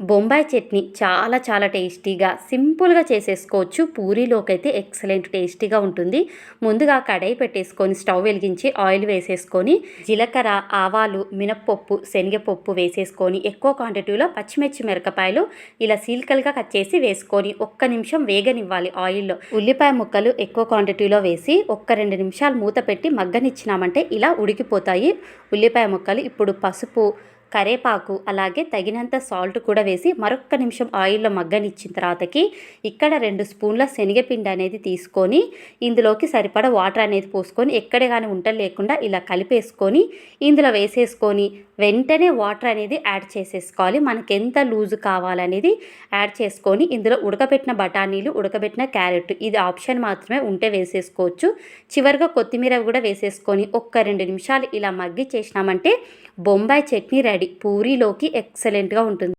బొంబాయి చట్నీ చాలా చాలా టేస్టీగా సింపుల్గా చేసేసుకోవచ్చు. పూరీలోకి అయితే ఎక్సలెంట్ టేస్టీగా ఉంటుంది. ముందుగా కడాయి పెట్టేసుకొని స్టవ్ వెలిగించి ఆయిల్ వేసేసుకొని జీలకర్ర ఆవాలు మినప్పప్పు శనగపప్పు వేసేసుకొని ఎక్కువ క్వాంటిటీలో పచ్చిమిర్చి మిరపకాయలు ఇలా సీల్కల్గా కట్ చేసి వేసుకొని ఒక్క నిమిషం వేగనివ్వాలి ఆయిల్లో. ఉల్లిపాయ ముక్కలు ఎక్కువ క్వాంటిటీలో వేసి ఒక్క రెండు నిమిషాలు మూత పెట్టి మగ్గనిచ్చినామంటే ఇలా ఉడికిపోతాయి. ఉల్లిపాయ ముక్కలు ఇప్పుడు పసుపు కరేపాకు అలాగే తగినంత సాల్ట్ కూడా వేసి మరొక్క నిమిషం ఆయిల్లో మగ్గనిచ్చిన తర్వాతకి ఇక్కడ రెండు స్పూన్ల శనగపిండి అనేది తీసుకొని ఇందులోకి సరిపడ వాటర్ అనేది పోసుకొని ఎక్కడ కానీ ఉంటలు లేకుండా ఇలా కలిపేసుకొని ఇందులో వేసేసుకొని వెంటనే వాటర్ అనేది యాడ్ చేసేసుకోవాలి. మనకి ఎంత లూజ్ కావాలనేది యాడ్ చేసుకొని ఇందులో ఉడకబెట్టిన బఠానీలు ఉడకబెట్టిన క్యారెట్ ఇది ఆప్షన్ మాత్రమే ఉంటే వేసేసుకోవచ్చు. చివరిగా కొత్తిమీర కూడా వేసేసుకొని ఒక్క రెండు నిమిషాలు ఇలా మగ్గి చేసినామంటే బొంబాయి చట్నీ రెడీ. పూరీలోకి ఎక్సలెంట్గా ఉంటుంది.